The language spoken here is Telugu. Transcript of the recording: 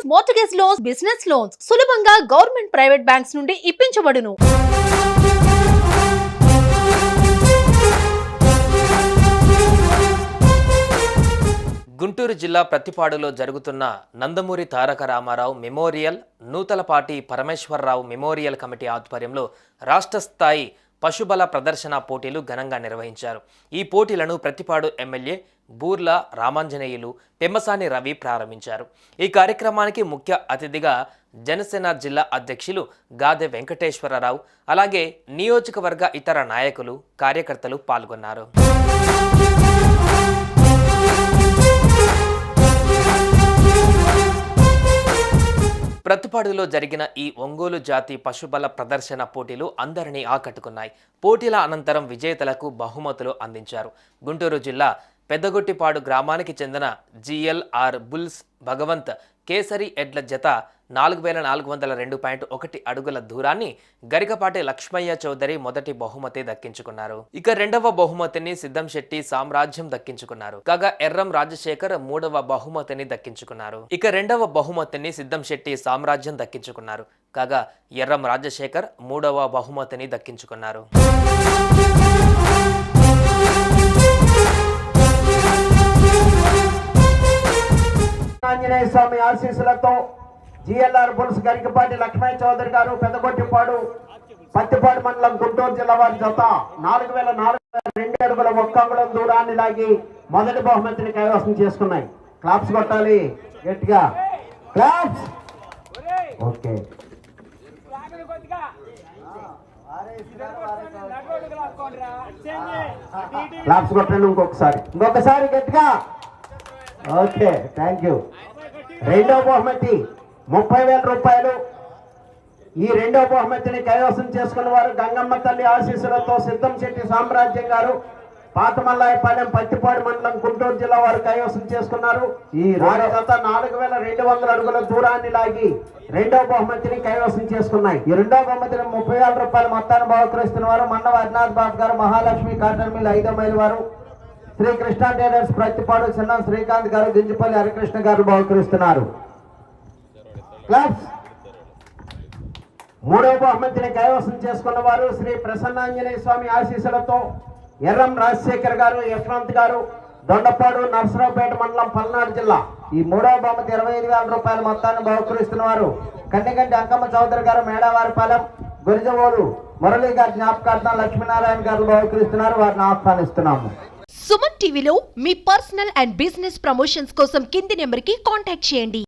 Loans mortgage loans business loans సులభంగా గవర్నమెంట్ ప్రైవేట్ బ్యాంక్స్ నుండి ఇప్పించబడును. గుంటూరు జిల్లా ప్రతిపాడులో జరుగుతున్న Nandamuri Taraka Ramarao memorial Nuthalapati Parameswararao memorial committee ఆధ్వర్యంలో రాష్ట్ర స్థాయి పశుబల ప్రదర్శన పోటీలు ఘనంగా నిర్వహించారు. ఈ పోటీలను ప్రతిపాడు ఎమ్మెల్యే బూర్ల రామాంజనేయులు పెమ్మసాని రవి ప్రారంభించారు. ఈ కార్యక్రమానికి ముఖ్య అతిథిగా జనసేన జిల్లా అధ్యక్షులు గాదె వెంకటేశ్వరరావు అలాగే నియోజకవర్గ ఇతర నాయకులు కార్యకర్తలు పాల్గొన్నారు. ప్రతిపాడులో జరిగిన ఈ ఒంగోలు జాతి పశుబల ప్రదర్శన పోటీలు అందరినీ ఆకట్టుకున్నాయి. పోటీల అనంతరం విజేతలకు బహుమతులు అందించారు. గుంటూరు జిల్లా పెద్దగొట్టిపాడు గ్రామానికి చెందిన జిఎల్ఆర్ బుల్స్ భగవంత్ కేసరి ఎడ్ల జత నాలుగు వేల నాలుగు వందల రెండు పాయింట్ ఒకటి అడుగుల దూరాన్ని గరికపాటి లక్ష్మయ్య చౌదరి మొదటి బహుమతి దక్కించుకున్నారు. ఇక రెండవ బహుమతిని సిద్ధం శెట్టి సామ్రాజ్యం దక్కించుకున్నారు. కాగా ఎర్రం రాజశేఖర్ మూడవ బహుమతిని దక్కించుకున్నారు. ఇక రెండవ బహుమతిని సిద్ధం శెట్టి సామ్రాజ్యం దక్కించుకున్నారు. కాగా ఎర్రం రాజశేఖర్ మూడవ బహుమతిని దక్కించుకున్నారు. ఆంజనేయ స్వామి ఆశీస్సులతో జిఎల్ఆర్ బుల్స్ గరికపాటి లక్ష్మయ్య చౌదరి గారు పెద్దగొట్టిపాడు పత్తిపాడు మండలం గుంటూరు జిల్లా వారి జత. నాలుగు వేల నాలుగు వేల రెండు అడుగుల ఒక్క అంగుళం దూరాన్ని లాగి మొదటి బహుమతిని కైవసం చేసుకున్నాయి. క్లాప్స్ కొట్టాలి గట్టిగా. క్లాప్స్ ఓకే క్లాప్స్ కొట్టండి ఇంకొకసారి. ఇంకొకసారి గట్టిగా. ఓకే థ్యాంక్ యూ రెండో బహుమతి. ముప్పై వేల రూపాయలు. ఈ రెండో బహుమతిని కైవసం చేసుకున్న వారు గంగమ్మ తల్లి ఆశీస్సులతో సిద్ధం శెట్టి సామ్రాజ్యం గారు పాతమల్లాయపాలెం పత్తిపాడు మండలం గుంటూరు జిల్లా వారు కైవసం చేసుకున్నారు. ఈ రాజకత నాలుగు వేల రెండు వందల అడుగుల దూరాన్ని లాగి రెండో బహుమతిని కైవసం చేసుకున్నాయి. ఈ రెండో బహుమతిని ముప్పై వేల రూపాయల మొత్తాన్ని బహుకరిస్తున్న వారు మన్నవ అజ్నాథ్ బాబు గారు మహాలక్ష్మి కాటన్ మిల్ ఐదో మైల్ వారు శ్రీ కృష్ణ టైలర్స్ ప్రతిపాడు చిన్న శ్రీకాంత్ గారు గింజపల్లి హరికృష్ణ గారు బహుకరిస్తున్నారు. క్లాప్స్ మూడవ బహుమతిని కైవసం చేసుకున్న వారు శ్రీ ప్రసన్నాంజనేయ స్వామి ఆశీస్సులతో ఎర్రం రాజశేఖర్ గారు యశ్వంత్ గారు దొండపాడు నర్సరావుపేట మండలం పల్నాడు జిల్లా. ఈ మూడవ బహుమతి ఇరవై ఐదు వేల రూపాయల మొత్తాన్ని బహుకరిస్తున్న వారు కంటికంటి అంకమ్మ చౌదరి గారు మేడవారిపాలెం గురిజవోలు మురళీ గారి జ్ఞాపకార్థం లక్ష్మీనారాయణ గారు బహుకరిస్తున్నారు. వారిని ఆహ్వానిస్తున్నాము. సుమన్ టీవీలో మీ పర్సనల్ అండ్ బిజినెస్ ప్రమోషన్స్ కోసం కింది నెంబర్కి కాంటాక్ట్ చేయండి.